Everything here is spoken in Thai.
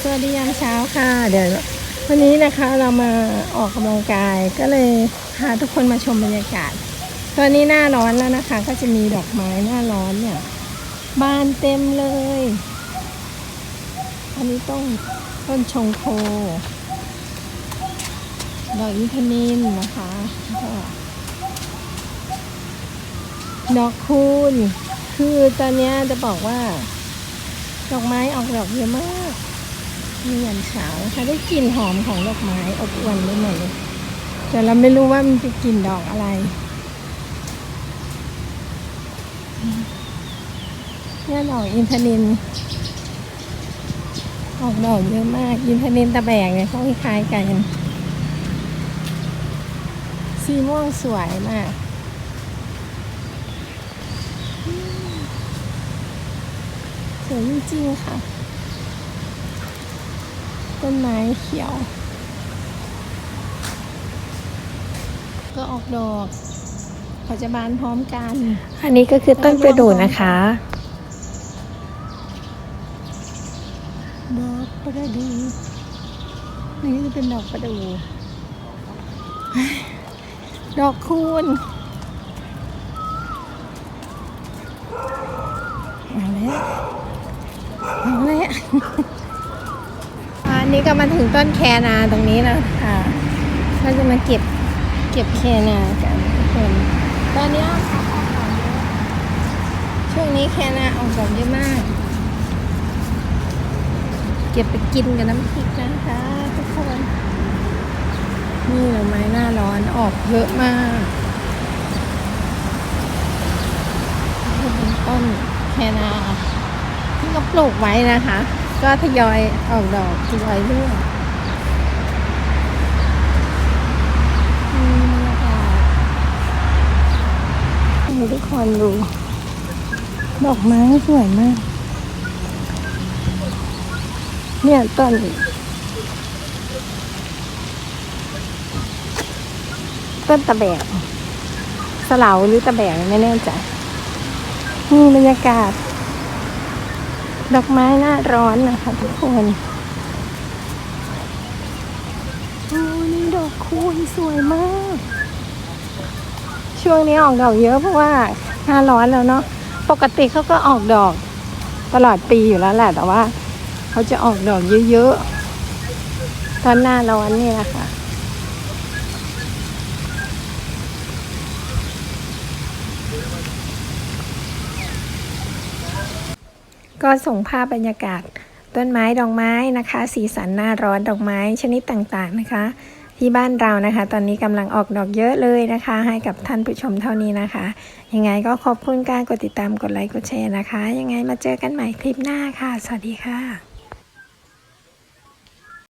สวัสดียามเช้าค่ะเดี๋ยววันนี้นะคะเรามาออกกำลังกายก็เลยพาทุกคนมาชมบรรยากาศ ตอนนี้หน้าร้อนแล้วนะคะ ก็จะมีดอกไม้หน้าร้อนเนี่ยบานเต็มเลย อันนี้ต้นต้นชงโคดอกอินทนินนะคะก็ดอกคูณคือตอนนี้จะบอกว่า ดอกไม้ออกดอกเยอะมาก มียันเช้านะคะได้กลิ่นหอมของดอกไม้อบอวนไปหมดเลยแต่เราไม่รู้ว่ามันจะกลิ่นดอกอะไรเนี่ยดอกอินทนินออกดอกเยอะมาก อินทนินตะแบกเนี่ยเขาคล้ายกันสีม่วงสวยมากสวยจริงๆค่ะ ต้นไม้เขียว ก็ออกดอกเขาจะบานพร้อมกัน อันนี้ก็คือต้นประดู่นะคะ ดอกประดู่นี่จะเป็นดอกประดู่ดอกคูณมาแล้วมาแล้วอั นี้ก็มาถึงต้นแคนาตรงนี้แล้วค่ะก็จะมาเก็บเก็บแคนากันทุกคนตอนนี้ออกดอกเยอะช่วงนี้แคนาออกดอกเยอะมาก เก็บไปกินกับน้ำพริกนะคะทุกคนนี่ดอกไม้หน้าร้อนออกเยอะมากนี่เป็นต้นแคนาที่เขาปลูกไว้นะคะ ก็ทยอยออกดอกทยอยร่วงนี่บรรยทุกคนดู ดอกไม้สวยมาก เนี่ยต้นต้นตะแบก สลาวหรือตะแบกไม่แน่ใจนี่บรรยากาศ ดอกไม้หน้าร้อนนะคะทุกคนโอ้นี่ดอกคูณสวยมาก ช่วงนี้ออกดอกเยอะเพราะว่าหน้าร้อนแล้วเนาะ ปกติเขาก็ออกดอกตลอดปีอยู่แล้วแหละแต่ว่า เขาจะออกดอกเยอะๆ ตอนหน้าร้อนนี่แหละค่ะ ก็ส่งภาพบรรยากาศ ต้นไม้ดอกไม้นะคะ สีสันหน้าร้อนดอกไม้ชนิดต่างๆนะคะ ที่บ้านเรานะคะ ตอนนี้กำลังออกดอกเยอะเลยนะคะ ให้กับท่านผู้ชมเท่านี้นะคะ ยังไงก็ขอบคุณการกดติดตามกดไลค์กดแชร์นะคะ ยังไงมาเจอกันใหม่คลิปหน้าค่ะ สวัสดีค่ะ